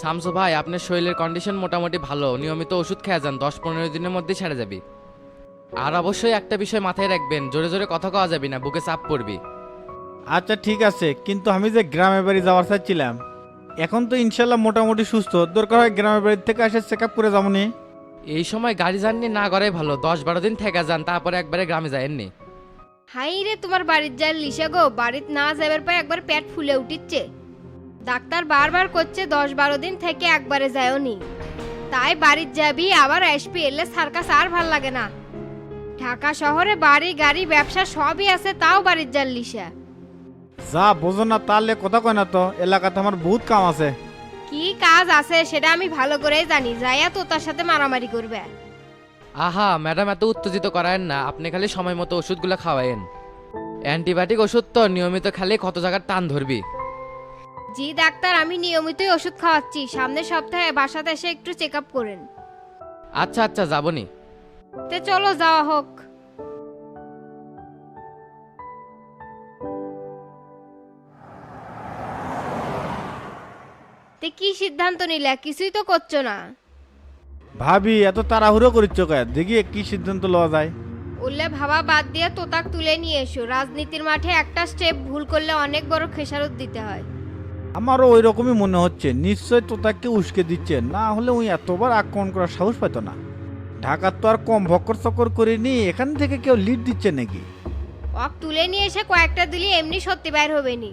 শামসু ভাই আপনার শরীরের কন্ডিশন মোটামুটি ভালো। নিয়মিত ওষুধ খেয়ে যান দশ পনেরো দিনের মধ্যে ছেড়ে যাবি। আর অবশ্যই একটা বিষয় মাথায় রাখবেন জোরে জোরে কথা কওয়া যাবি না বুকে চাপ পড়বি। আচ্ছা ঠিক আছে কিন্তু আমি যে গ্রামের বাড়ি যাওয়ার চাচ্ছিলাম এখন তো ইনশাল্লাহ মোটামুটি সুস্থ। দরকার হয় গ্রামের বাড়ি থেকে এসে চেক আপ করে যাব নি। এই সময় গাড়ি জাননি না করাই ভালো। দশ বারো দিন থেকে যান তারপরে একবারে গ্রামে যায়নি হাই রে তোমার বাড়ির যার লিসা গো বাড়িতে না যাবার পর একবার পেট ফুলে উঠিচ্ছে। ডাক্তার বারবার করছে দশ বারো দিন থেকে একবারে যায়নি। তাই বাড়ির যাবি আবার আসবি এলে সার্কাস আর ভালো লাগে না। ঢাকা শহরে বাড়ি গাড়ি ব্যবসা সবই আছে তাও বাড়ির যার লিসা। যা বোঝো না তাহলে কথা কয় না তো এলাকাতে আমার বহুত কাম আছে। কি কাজ আছে সেটা আমি ভালো করেই জানি যাইয়া তো তার সাথে মারামারি করবে। আহা ম্যাডাম এত উত্তেজিত করায়েন না আপনি খালি সময় মতো ওষুধগুলো খাওয়ায়েন। অ্যান্টিবায়োটিক ওষুধ তো নিয়মিত খালি কত জায়গার টান ধরবি। জি ডাক্তার আমি নিয়মিতই ওষুধ খাওয়াচ্ছি। সামনের সপ্তাহে বাসাতে এসে একটু চেক আপ করেন। আচ্ছা আচ্ছা যাবনি। তে চলো যাওয়া হোক। তে কি সিদ্ধান্ত নিলে? কিছুই তো করছ না। ভাবি এত তাড়াহুড়ো করিচ্ছ কয় দেখি কি সিদ্ধান্ত লওয়া যায়। উল্লে ভাবা বাদ দিয়ে তোতাক তুলে নিয়ে এসো। রাজনীতির মাঠে একটা স্টেপ ভুল করলে অনেক বড় খেসারত দিতে হয়। আমারও ওই রকমই মনে হচ্ছে। নিশ্চয় তো তাকে উস্কে দিচ্ছে। না হলে ওই এতবার আক্রমণ করার সাহস পেত না। ঢাকার তো আর কম ভক্কর চক্কর করিনি এখান থেকে কেউ লিড দিচ্ছে নাকি? অক তুলে নিয়ে এসে কয়েকটা দিলি এমনি সত্যি বাইর হবে নি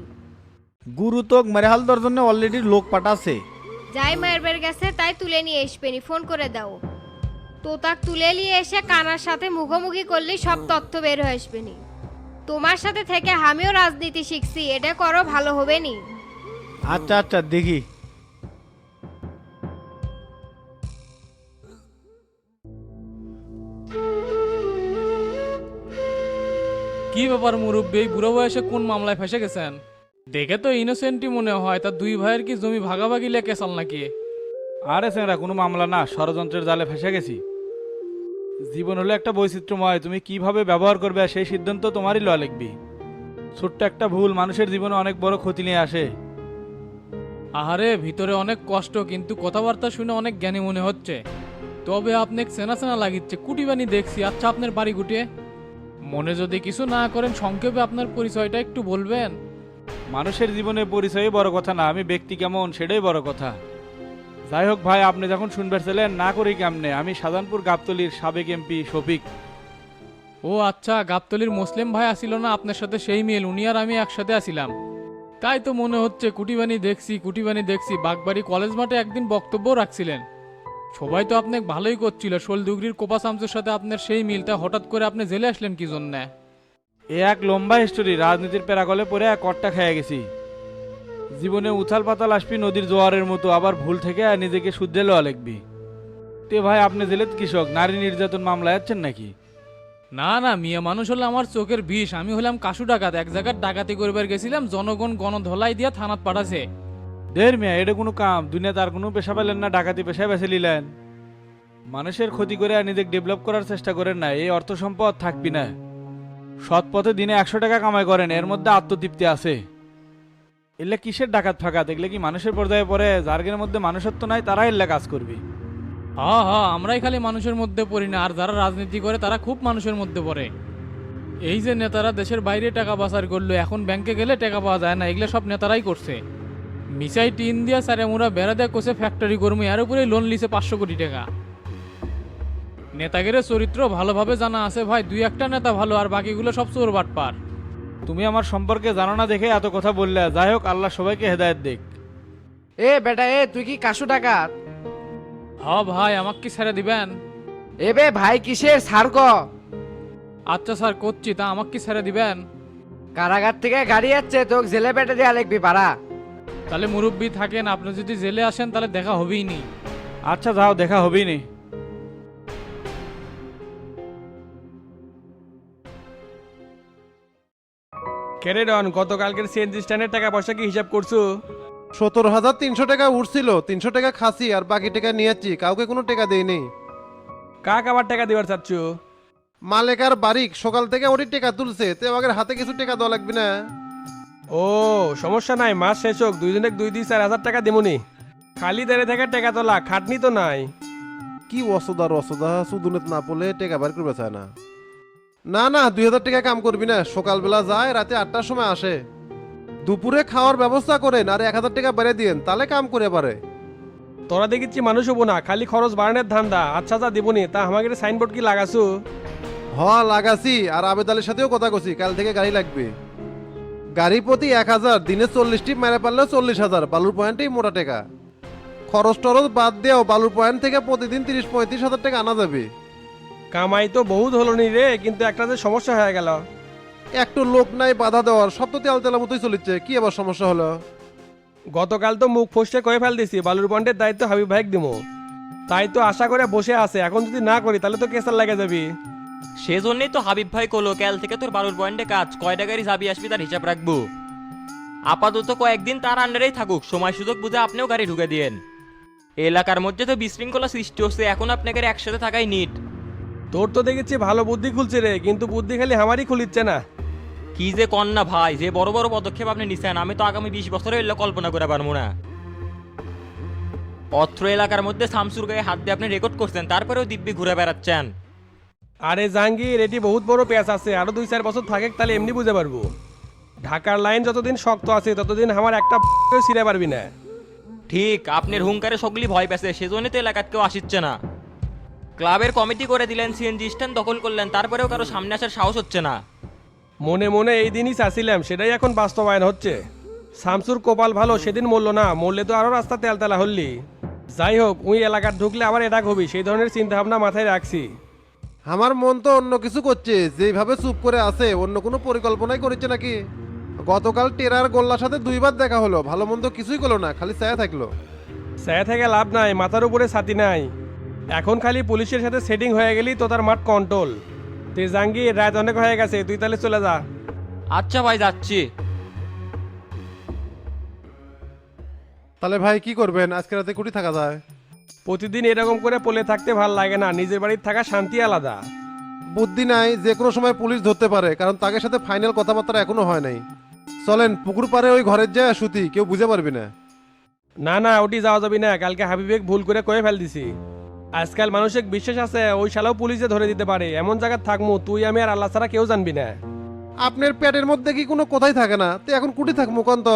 গুরু তোক মেরেহাল জন্য অলরেডি লোক পাঠাছে। যাই মায়ের বের গেছে তাই তুলে নিয়ে আসবেনি ফোন করে দাও। তোতাক তুলে নিয়ে এসে কানার সাথে মুখোমুখি করলেই সব তথ্য বের হয়ে আসবেনি। তোমার সাথে থেকে আমিও রাজনীতি শিখছি এটা করো ভালো হবে নি আচ্ছা আচ্ছা দেখি। কি ব্যাপার মুরব্বী এই বুড়ো বয়সে কোন মামলায় ফেসে গেছেন? দেখে তো ইনোসেন্টই মনে হয় তা দুই ভাইয়ের কি জমি ভাগাভাগি লেকে চাল নাকি? আরে স্যাংরা কোনো মামলা না ষড়যন্ত্রের জালে ফেসে গেছি। জীবন হলো একটা বৈচিত্র্যময় তুমি কীভাবে ব্যবহার করবে সেই সিদ্ধান্ত তোমারই লওয়া লিখবি ছোট্ট একটা ভুল মানুষের জীবনে অনেক বড় ক্ষতি নিয়ে আসে। আহারে ভিতরে অনেক কষ্ট কিন্তু কথাবার্তা শুনে অনেক জ্ঞানী মনে হচ্ছে। তবে আপনি চেনা চেনা লাগিচ্ছে কুটিবানি দেখছি। আচ্ছা আপনার বাড়ি গুটিয়ে মনে যদি কিছু না করেন সংক্ষেপে আপনার পরিচয়টা একটু বলবেন? মানুষের জীবনে পরিচয়ই বড় কথা না আমি ব্যক্তি কেমন সেটাই বড় কথা। যাই হোক ভাই আপনি যখন শুনবার ছিলেন না করি কেমনে? আমি সাজানপুর গাবতলির সাবেক এমপি শফিক। ও আচ্ছা গাবতলির মুসলিম ভাই আসিল না আপনার সাথে সেই মিল উনি আর আমি একসাথে আসিলাম। তাই তো মনে হচ্ছে কুটিবানি দেখছি কুটিবানি দেখছি। বাগবাড়ি কলেজ মাঠে একদিন বক্তব্য রাখছিলেন। সবাই তো আপনাকে ভালোই করছিল। শোলদুগরির কোপা শামসুর সাথে আপনার সেই মিলটা হঠাৎ করে আপনি জেলে আসলেন কি জন্যে? এ এক লম্বা হিস্টোরি রাজনীতির প্যারাগলে পরে এক কট্টা খেয়ে গেছি। জীবনে উথাল পাতাল আসবি নদীর জোয়ারের মতো, আবার ভুল থেকে নিজেকে শুদ্ধে লওয়া লিখবি। তে ভাই, আপনি জেলেত কৃষক, নারী নির্যাতন মামলা যাচ্ছেন নাকি? না না, মিয়া মানুষ হলে আমার চোখের বিষ। আমি হলাম কাশু ডাকাত। এক জায়গার ডাকাতি করবার গেছিলাম, জনগণ গণধলাই দিয়া থানাত পাঠাছে। দের মিয়া, এটা কোনো কাম। দুনিয়া তার কোনো পেশা পেলেন না, ডাকাতি পেশায় বেছে নিলেন। মানুষের ক্ষতি করে আর নিজেকে ডেভেলপ করার চেষ্টা করেন না, এই অর্থ সম্পদ থাকবি না। সৎ পথে দিনে একশো টাকা কামাই করেন, এর মধ্যে আত্মতৃপ্তি আছে। এলে কিসের ডাকাত ফাঁকা? দেখলে কি মানুষের পর্যায়ে পড়ে? জার্গের মধ্যে মানুষত্ব নাই তারা এলে কাজ করবি। হা হা আমরাই খালি মানুষের মধ্যে পড়ি না আর যারা রাজনীতি করে তারা খুব মানুষের মধ্যে পড়ে। এই যে নেতারা দেশের বাইরে টাকা পাচার করল এখন ব্যাংকে গেলে টাকা পাওয়া যায় না এগুলো সব নেতারাই করছে। মিসাই টিন দিয়া সারে মুরা বেড়া দেয়া কোসে ফ্যাক্টরি কর্মী এর উপরে লোন লিছে পাঁচশো কোটি টাকা। নেতাগের চরিত্র ভালোভাবে জানা আছে ভাই দুই একটা নেতা ভালো আর বাকিগুলো সব চোর বাটপার। তুমি আমার সম্পর্কে জানো না দেখে এত কথা বললে যাই হোক আল্লাহ সবাইকে হেদায়েত দেখ এ বেটা এ তুই কি কাশু ডাকাত হ ভাই আমাকে কি ছেড়ে দিবেন? এ বে ভাই কিসের সার ক? আচ্ছা স্যার করছি তা আমাকে কি ছেড়ে দিবেন? কারাগার থেকে গাড়ি যাচ্ছে তোকে জেলে পেটে দেওয়া লিখবি পারা তাহলে মুরব্বী থাকেন আপনি যদি জেলে আসেন তাহলে দেখা হবেই নি। আচ্ছা যাও দেখা হবেই নি। কেরে ডন গতকালকের সিএনজি স্ট্যান্ডের টাকা পয়সা কি হিসাব করছ? সতেরো হাজার তিনশো টাকা উঠছিল তিনশো টাকা খাসি আর বাকি টাকা নিয়েছি কাউকে কোনো টাকা দেয়নি কাক আবার টাকা দেওয়ার চাচ্ছ? মালেকার বারিক সকাল থেকে ওরই টাকা তুলছে তে আমাদের হাতে কিছু টাকা দেওয়া লাগবে না। ও সমস্যা নাই মাস শেষ হোক দুইজনে দুই দুই চার হাজার টাকা দেবনি খালি দাঁড়িয়ে থেকে টেকা তোলা খাটনি তো নাই। কি অসদা রসদা সুদুনত না পড়লে টেকা বার করবে চায় না। না না দুই হাজার টাকা কাম করবি না সকালবেলা যায় রাতে আটটার সময় আসে। দুপুরে খাওয়ার ব্যবস্থা করেন আর এক হাজার টাকা বেড়ে দিন তাহলে কাম করে পারে। তোরা দেখিচ্ছি মানুষ হব না খালি খরচ বাড়ানোর ধান্দা। আচ্ছা যা দিবনি তা আমাকে সাইনবোর্ড কি লাগাছু হ লাগাছি আর আবেদ আলীর সাথেও কথা কছি কাল থেকে গাড়ি লাগবে। গাড়ি প্রতি এক হাজার দিনে চল্লিশ টিপ মেরে পারলেও চল্লিশ হাজার বালুর পয়েন্টেই মোটা টাকা। খরচ টরচ বাদ দেও বালুর পয়েন্ট থেকে প্রতিদিন তিরিশ পঁয়ত্রিশ হাজার টাকা আনা যাবে। কামাই তো বহুত হলো নি রে কিন্তু একটা যে সমস্যা হয়ে গেল। একটু লোক নাই বাধা দেওয়ার। সব তো তেল তেলা মতোই চলিচ্ছে। কি আবার সমস্যা হলো? গতকাল তো মুখ ফসকে কয়ে ফেল দিছি বালুর বন্ডের দায়িত্ব হাবিব ভাইক দিমু। তাই তো আশা করে বসে আছে এখন যদি না করি তাহলে তো কেসার লাগে যাবি। সেজন্যই তো হাবিব ভাই কলো কাল থেকে তোর বালুর পয়েন্টে কাজ কয়টা গাড়ি যাবি আসবি তার হিসাব রাখব। আপাতত কয়েকদিন তার আন্ডারেই থাকুক সময় সুযোগ বুঝে আপনিও গাড়ি ঢুকে দিয়েন। এলাকার মধ্যে তো বিশৃঙ্খলা সৃষ্টি হচ্ছে এখন আপনাকে একসাথে থাকাই নিট। তোর তো দেখেছি ভালো বুদ্ধি খুলছে রে কিন্তু বুদ্ধি খালি আমারই খুলিচ্ছে না। কি যে কন্যা ভাই যে বড় বড় পদক্ষেপ আপনি নিছেন আমি তো আগামী বিশ বছরে এলে কল্পনা করে পারব না। অত্র এলাকার মধ্যে শামসুর গায়ে হাত দিয়ে আপনি রেকর্ড করছেন তারপরেও দিব্যি ঘুরে বেড়াচ্ছেন। আরে জাহাঙ্গীর এটি বহুত বড় পেঁচ আছে আরও দুই চার বছর থাকে তাহলে এমনি বুঝে পারব। ঢাকার লাইন যতদিন শক্ত আছে ততদিন আমার একটা ছিঁড়ে পারবি না। ঠিক আপনার হুঙ্কারে সকলি ভয় পেছে সেজন্য তো এলাকার কেউ আসিচ্ছে না। ক্লাবের কমিটি করে দিলেন সিএনজি স্ট্যান্ড দখল করলেন তারপরেও কারও সামনে আসার সাহস হচ্ছে না। মনে মনে এই দিনই চাচ্ছিলাম সেটাই এখন বাস্তবায়ন হচ্ছে। শামসুর কপাল ভালো সেদিন মরল না মরলে তো আরও রাস্তা তেলতেলা হল্লি। যাই হোক উই এলাকার ঢুকলে আবার এটা হবি সেই ধরনের চিন্তা ভাবনা মাথায় রাখছি। আমার মন তো অন্য কিছু করছে যেভাবে চুপ করে আছে অন্য কোনো পরিকল্পনাই করেছে নাকি? গতকাল টেরার গোল্লার সাথে দুইবার দেখা হলো ভালো মন্দ কিছুই করল না খালি ছায়া থাকল। স্যার থেকে লাভ নাই মাথার উপরে ছাতি নাই। এখন খালি পুলিশের সাথে সেটিং হয়ে গেলেই তো তার মাঠ কন্ট্রোল তুই জাঙ্গির রাত অনেক হয়ে গেছে তুই তাহলে চলে যা। আচ্ছা ভাই যাচ্ছি। তাহলে ভাই কি করবেন? আজকে রাতে কুটি থাকা যায়? প্রতিদিন এরকম করে পলে থাকতে ভালো লাগে না নিজের বাড়ির থাকা শান্তি আলাদা। বুদ্ধি নাই যে কোনো সময় পুলিশ ধরতে পারে কারণ তাকে সাথে ফাইনাল কথাবার্তা এখনও হয় নাই। চলেন পুকুর পারে ওই ঘরের যায় সুতি কেউ বুঝে পারবি না। না না ওটি যাওয়া যাবি না কালকে হাবিবেক ভুল করে কয়ে ফেল দিছি আজকাল মানুষের বিশ্বাস আছে ওই শালাও পুলিশে ধরে দিতে পারে। এমন জায়গায় থাকমু তুই আমি আর আল্লাহ ছাড়া কেউ জানবি না। আপনার পেটের মধ্যে কি কোনো কথাই থাকে না? তো এখন কুটি থাক মুকন্ত।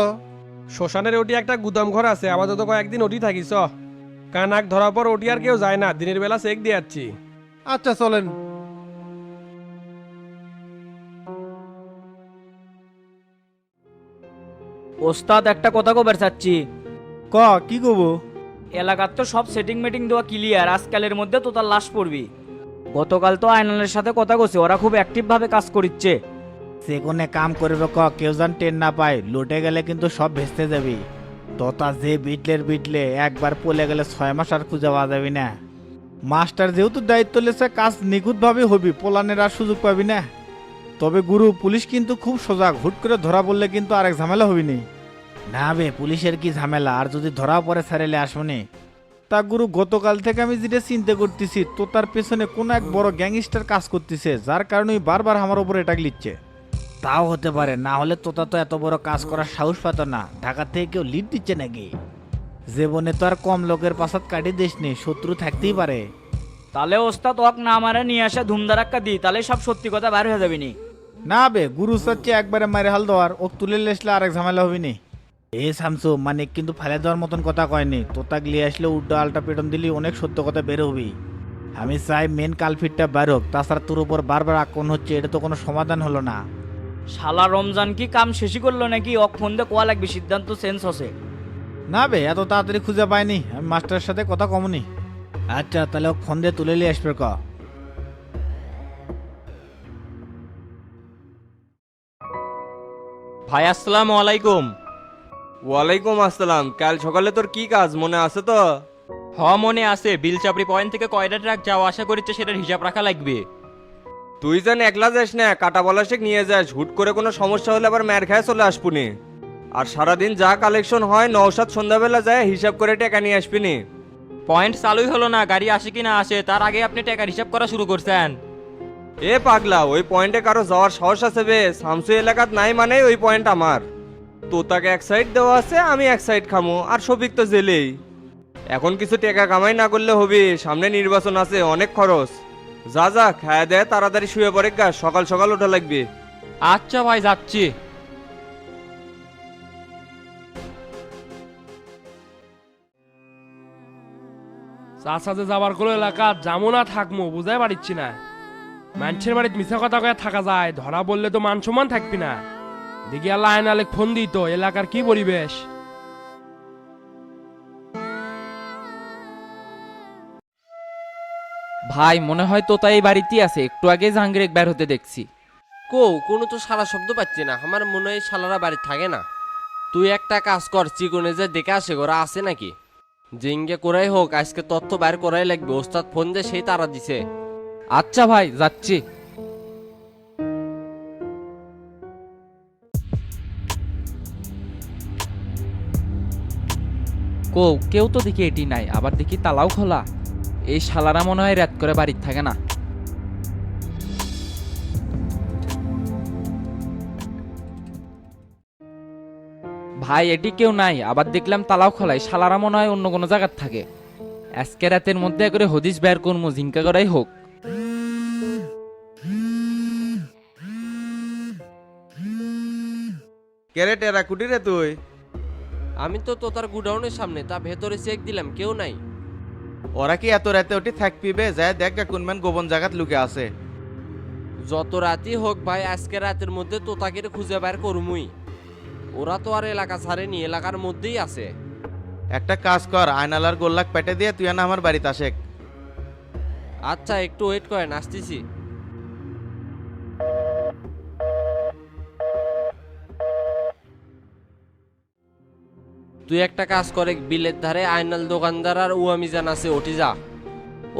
শ্মশানের ওটি একটা গুদাম ঘর আছে আপাতত কয়েকদিন ওটি থাকিস কানাক ধরার পর ওটি আর কেউ যায় না দিনের বেলা চেক দিয়ে যাচ্ছি। আচ্ছা চলেন। ওস্তাদ একটা কথা কবার চাচ্ছি। ক কি করব এলাকার তো সব সেটিং মেটিং দেওয়া ক্লিয়ার আজকালের মধ্যে তো তার লাশ পড়বি। গতকাল তো আয়নালের সাথে কথা কছে ওরা খুব অ্যাক্টিভ ভাবে কাজ করিচ্ছে। সে কোনে কাম করবে ক, কেউ যেন টেন না পায়, লুটে গেলে কিন্তু সব ভেস্তে যাবি। তোতা যে বিটলের বিটলে, একবার পলে গেলে ছয় মাস আর খুঁজে পাওয়া যাবি না। মাস্টার যেহেতু দায়িত্ব লেছে, কাজ নিখুঁতভাবে হবি, পোলানের আর সুযোগ পাবি না। তবে গুরু, পুলিশ কিন্তু খুব সজাগ, হুট করে ধরা পড়লে কিন্তু আরেক ঝামেলা হবি নি বে পুলিশের কি ঝামেলা? আর যদি ধরা পড়ে ছাড়েলে আসবনি? তা গুরু গতকাল থেকে আমি যেটা চিন্তা করতেছি তো তার পেছনে কোন এক বড় গ্যাংস্টার কাজ করতেছে যার কারণে বারবার আমার উপরে এটা লিখছে। তাও হতে পারে না হলে তোতা তো এত বড় কাজ করার সাহস পাত না। ঢাকা থেকে কেউ লিড দিচ্ছে নাকি? জীবনে তো আর কম লোকের পাশাত কাটি দিস নি শত্রু থাকতেই পারে। তাহলে ওস্তাদ ওক না আমারে নিয়ে আসে ধুমধারাক্কা দি তাহলে সব সত্যি কথা বার হয়ে যাবি নি। না বে গুরু চাচ্ছে একবারে মারে হাল দেওয়ার ও তুলে লেসলে আরেক ঝামেলা হবে নি। এ শামসু মানে কিন্তু ফেলে দেওয়ার মতন কথা কয়নি। তোতা গিয়ে আসলে উল্টো আলটা পেটন দিলি অনেক সত্য কথা বের হবি। আমি চাই মেন কালফিটটা বার হোক তাছাড়া তোর উপর বারবার আক্রমণ হচ্ছে এটা তো কোনো সমাধান হলো না। শালা রমজান কি কাম শেষই করল নাকি? ফোন দিয়ে কোয়া লাগবে সিদ্ধান্ত সেন্স হসে। না বে এত তাড়াতাড়ি খুঁজে পাইনি আমি মাস্টারের সাথে কথা কমনি। আচ্ছা তাহলে ফোন দিয়ে তুলে নিয়ে আসবে ক। ভাই আসসালামু আলাইকুম। ওয়ালাইকুম আসসালাম। কাল সকালে তোর কি কাজ? মনে আছে তো? হ মনে আছে। বিল চাপড়ি পয়েন্ট থেকে কয়টা ট্রাক যাওয়া আশা করছে সেটার হিসাব রাখা লাগবে। তুই যেন একলা যাস না কাটা বলাশেক নিয়ে যাস। হুট করে কোনো সমস্যা হলে আবার ম্যার খায় চলে আসবুনি। আর সারাদিন যা কালেকশন হয় নৌসাদ সন্ধ্যাবেলা যায় হিসাব করে টাকা নিয়ে আসবিনি। পয়েন্ট চালুই হলো না গাড়ি আসে কি না আসে তার আগে আপনি টাকার হিসাব করা শুরু করছেন। এ পাগলা ওই পয়েন্টে কারও যাওয়ার সাহস আছে বে। সামসু এলাকাত নাই মানে ওই পয়েন্ট আমার। তো তাকে এক সাইড দেওয়া আছে, আমি এক সাইড খামো, আর সবিক তো জেলেই। এখন কিছু টাকা কামাই না করলে হবে, সামনে নির্বাচন আছে, অনেক খরচ। যা যা খায় দেয় তাড়াতাড়ি শুয়ে পড়ে গা, সকাল সকাল ওঠা লাগবে। আচ্ছা ভাই, যাচ্ছি। চাষাতে যাবার কোনো এলাকা যাব না থাকব বুঝাই পারিচ্ছি না। মানুষের বাড়িতে মিশা কথা কয়ে থাকা যায়, ধরা বললে তো মান সম্মান থাকবি না। দেখি আল্লাহ আইন আলেক ফোন দিত এলাকার কি পরিবেশ? ভাই মনে হয় তোতা এই বাড়িতেই আছে একটু আগে জাহাঙ্গীর বের হতে দেখছি। কো কোনো তো সারা শব্দ পাচ্ছি না আমার মনে হয় শালারা বাড়ি থাকে না। তুই একটা কাজ কর চিকনে যে দেখে আসে ওরা আছে নাকি? জিঙ্গে করাই হোক আজকে তথ্য বাইর করাই লাগবে ওস্তাদ ফোন দিয়ে সেই তারা দিছে। আচ্ছা ভাই যাচ্ছি। কো কেউ তো দেখি এটি নাই, আবার দেখি তালাও খোলা। এই শালারা মনে হয় রাত করে বাড়ির থাকে না। ভাই, এটি কেউ নাই, আবার দেখলাম তালাও খোলাই শালারা মনে হয় অন্য কোনো জায়গার থাকে। আজকে রাতের মধ্যে করে হদিস বের করব জিঙ্কা করাই হোক। কেরে টেরা কুটি রে তুই? আমি তো তোতার গুডাউনের সামনে তা ভেতরে চেক দিলাম কেউ নাই। ওরা কি এত রাতে ওটি থাকবি বে যায় দেখ কোন কোনমান গোপন জায়গাত লুকে আছে। যত রাতই হোক ভাই আজকে রাতের মধ্যে তোতাকে খুঁজে বের করমুই। ওরা তো আর এলাকা ছাড়েনি এলাকার মধ্যেই আছে। একটা কাজ কর আয়নালার গোল্লাক পেটে দিয়ে তুই না আমার বাড়িতে আসে আচ্ছা একটু ওয়েট করেন আসতেছি। তুই একটা কাজ করে বিলের ধারে আয়নাল দোকানদার আর উয়ামিজান আছে ওটি যা।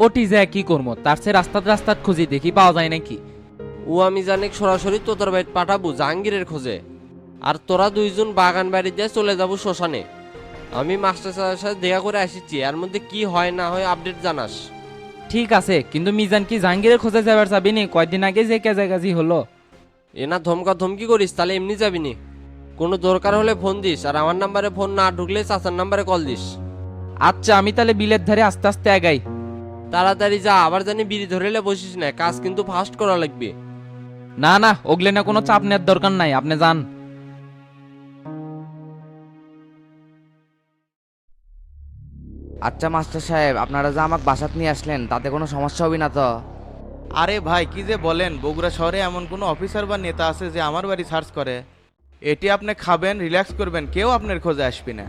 ওটি যায় কি করব তার সে রাস্তাত রাস্তাত খুঁজি দেখি পাওয়া যায় নাকি? উয়ামিজানিক সরাসরি তোতার বাড়িতে পাঠাবো জাহাঙ্গীরের খোঁজে। আর তোরা দুইজন বাগান বাড়ি দিয়ে চলে যাব শ্মশানে। আমি মাস্টার সাহেবের সাথে দেখা করে আসিছি এর মধ্যে কি হয় না হয় আপডেট জানাস। ঠিক আছে কিন্তু মিজান কি জাহাঙ্গীরের খোঁজে যাবার যাবিনি? কয়দিন আগে যে কেজাগাজি হলো। এ না ধমকা ধমকি করিস তাহলে এমনি যাবি নি কোনো দরকার হলে ফোন দিস আর আমার নাম্বারে ফোন না ঢুকলে চাচার নাম্বারে কল দিস। আচ্ছা আমি তাহলে বিলের ধারে আস্তে আস্তে আগাই। তাড়াতাড়ি যা আবার জানি বিড়ি ধরেলে বসিস না কাজ কিন্তু ফাস্ট করা লাগবে। না না ওগলে না কোনো চাপ নেওয়ার দরকার নাই আপনি যান। আচ্ছা মাস্টার সাহেব আপনারা যে আমাকে বাসাত নিয়ে আসলেন তাতে কোনো সমস্যা হবে না তো? আরে ভাই কি যে বলেন বগুড়া শহরে এমন কোনো অফিসার বা নেতা আছে যে আমার বাড়ি সার্চ করে? এটি আপনি খাবেন রিল্যাক্স করবেন কেউ আপনার খোঁজে আসবে না।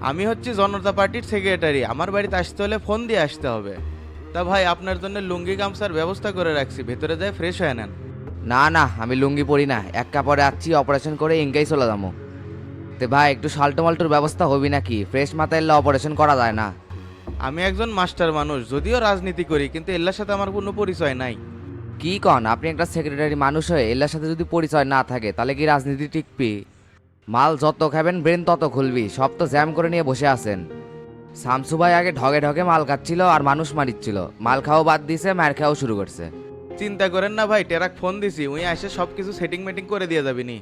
আমি হচ্ছি জনতা পার্টির সেক্রেটারি আমার বাড়িতে আসতে হলে ফোন দিয়ে আসতে হবে। তা ভাই আপনার জন্য লুঙ্গি গামছার ব্যবস্থা করে রাখছি ভেতরে যায় ফ্রেশ হয়ে নেন। না না আমি লুঙ্গি পরি না এক কাপড়ে আছি অপারেশন করে ইঙ্গাই চলে যাব। তে ভাই একটু সাল্টো মাল্টোর ব্যবস্থা হবি নাকি? ফ্রেশ মাথায় এলে অপারেশন করা যায় না। আমি একজন মাস্টার মানুষ যদিও রাজনীতি করি কিন্তু এল্লার সাথে আমার কোনো পরিচয় নাই। কি কন? আপনি একটা সেক্রেটারি মানুষ হয়ে এলার সাথে যদি পরিচয় না থাকে তাহলে কি রাজনীতি টিকবি? মাল যত খাবেন ব্রেন তত খুলবি। সব তো জ্যাম করে নিয়ে বসে আছেন। শামসু ভাই আগে ঢগে ঢগে মাল খাচ্ছিল আর মানুষ মারিচ্ছিল। মাল খাওয়া বাদ দিয়েছে মার খাওয়া শুরু করছে। চিন্তা করেন না ভাই টেরাক ফোন দিছি উই এসে সব কিছু সেটিং মেটিং করে দিয়ে যাবিনি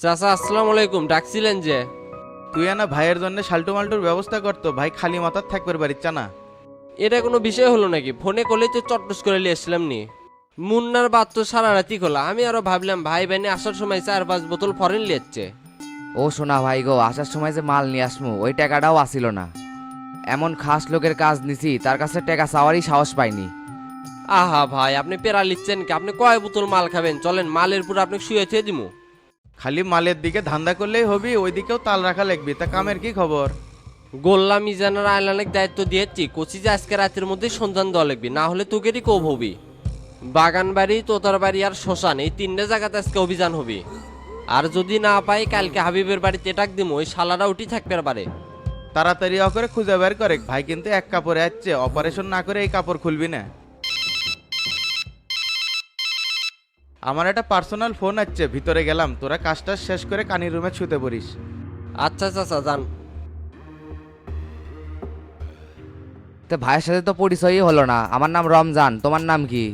চাচা আসসালামু আলাইকুম ডাকছিলেন যে। তুই না ভাইয়ের জন্য শাল্টু মাল্টুর ব্যবস্থা করতো ভাই খালি মাথার থাকবে বাড়ির চানা। এটা কোনো বিষয় হলো নাকি? ফোনে করলেই তো চট্টস করে নিয়ে এসছিলাম নি। মুন্নার বাদ তো সারা রাতি খোলা। আমি আরও ভাবলাম ভাই বাহিনী আসার সময় চার পাঁচ বোতল ফরেন লিয়েছে ও শোনা ভাই গো আসার সময় যে মাল নিয়ে আসমু ওই টাকাটাও আসিল না। এমন খাস লোকের কাজ নিছি তার কাছে টাকা চাওয়ারই সাহস পাইনি। আহা ভাই আপনি পেরা লিচ্ছেন কি? আপনি কয় বোতল মাল খাবেন? চলেন মালের পুরো আপনি শুয়ে থুয়ে দিমু। খালি মালের দিকে ধান্দা করলেই হবি ওই দিকেও তাল রাখা লাগবে তা কামের কি খবর? গোল্লা মিজানের আইলানের দায়িত্ব দিয়েছি কোচি যে আজকে রাতের মধ্যে সন্ধান দেওয়া লাগবে না হলে তোকেরই কোভ হবি। বাগান বাড়ি তোতার বাড়ি আর শ্মশান এই তিনটে জায়গাতে আজকে অভিযান হবে। আর যদি না পাই কালকে হাবিবের বাড়িতে টাক দিমু ওই শালারা উঠি থাকবে পারে তাড়াতাড়ি অ করে খুঁজে বের করে ভাই কিন্তু এক কাপড়ে আসছে অপারেশন না করে এই কাপড় খুলবি না। আমার একটা পার্সোনাল ফোন আছে ভিতরে গেলাম তোরা কাজটা শেষ করে কানি রুমে শুতে পড়িস। আচ্ছা চাচা যান। তো ভাইয়ের সাথে তো পরিচয়ই হলো না আমার নাম রমজান তোমার নাম কি?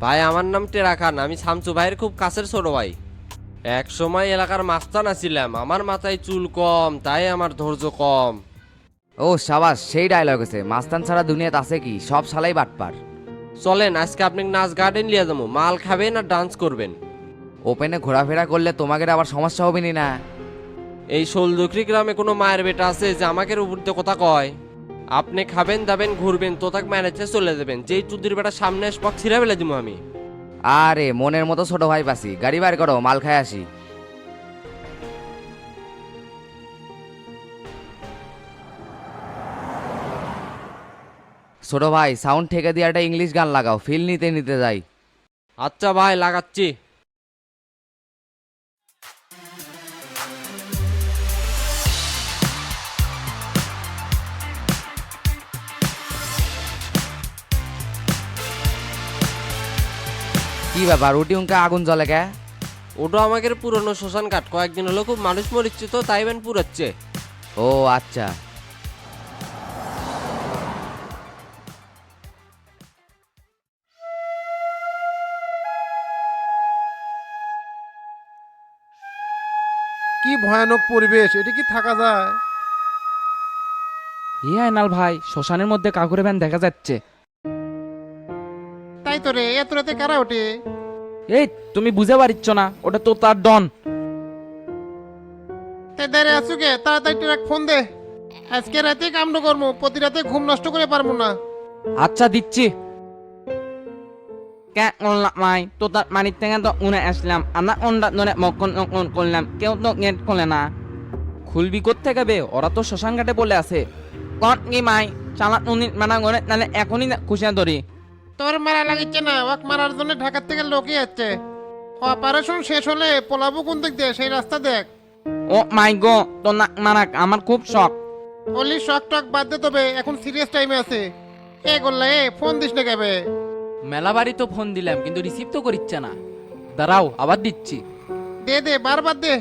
ভাই আমার নাম টেরা খান। আমি শামসু ভাইয়ের খুব কাছের ছোট ভাই। এক সময় এলাকার মাস্তান আছিলাম। আমার মাথায় চুল কম তাই আমার ধৈর্য কম। ও সাবাস সেই ডায়লগ আছে। মাস্তান ছাড়া দুনিয়াতে আছে কি? সব সালাই বাটপার। চলেন আজকে আপনি নাচ গার্ডেন লিয়ে যাব। মাল খাবেন আর ডান্স করবেন। ওপেনে ঘোরাফেরা করলে তোমাকে আবার সমস্যা হবে না? এই শোলদুকরি গ্রামে কোনো মায়ের বেটা আছে যে আমাকে উপর কথা কয়? আপনি খাবেন দাবেন ঘুরবেন তো তাক ম্যানেজে চলে যাবেন। যেই চুদির বেটা সামনে আসপাক ছিঁড়ে ফেলে দিব আমি। আরে মনের মতো ছোট ভাই পাসি। গাড়ি বার করো মাল খায় আসি। ছোট ভাই সাউন্ড ঠেকে দিয়ে একটা ইংলিশ গান লাগাও। ফিল নিতে নিতে যাই। আচ্ছা ভাই লাগাচ্ছি। কি ব্যাপার? উটি উনকে আগুন জ্বলে কে? ওটা আমাদের পুরনো শ্মশান কাঠ। কয়েকদিন হলো খুব মানুষ মরিচ্ছে তো তাই বেন পুরাচ্ছে। ও আচ্ছা। কি ভয়ানক পরিবেশ এটি কি থাকা যায়? ই আয়নাল ভাই শ্মশানের মধ্যে কাকুরে ভ্যান দেখা যাচ্ছে। রে এত রাতে কারা ওঠে? এই তুমি বুঝে পারিচ্ছ না ওটা তো তার ডন। তাই দাঁড়িয়ে আছো কে তাড়াতাড়ি ট্রাক ফোন দে। আজকে রাতে কামড় করব প্রতি রাতে ঘুম নষ্ট করে পারব না। আচ্ছা দিচ্ছি। কে করলাম মাই তো তার মানির থেকে তো উনে আসলাম আমরা অন্ডা ধরে মকন মকন করলাম কেউ তো গেট করলে না। খুলবি করতে গেবে ওরা তো শ্মশান ঘাটে বলে আছে। কন কি মাই চালা উনি মানা করে তাহলে এখনই খুশিয়া ধরি। তোর মারা লাগিচ্ছে না ওয়াক মারার জন্য ঢাকার থেকে লোকই যাচ্ছে অপারেশন শেষ হলে পোলাবো কোন দিক দিয়ে? সেই রাস্তা দেখ। ও মাই গো তো নাক মারাক আমার খুব শখ। অলি শক টক বাদ দে তবে এখন সিরিয়াস টাইমে আছে। এ করলে এ ফোন দিস না কেবে? মেলা বাড়ি তো ফোন দিলাম কিন্তু রিসিভ তো করিচ্ছে না। দাঁড়াও আবার দিচ্ছি। দে দে বারবার দে।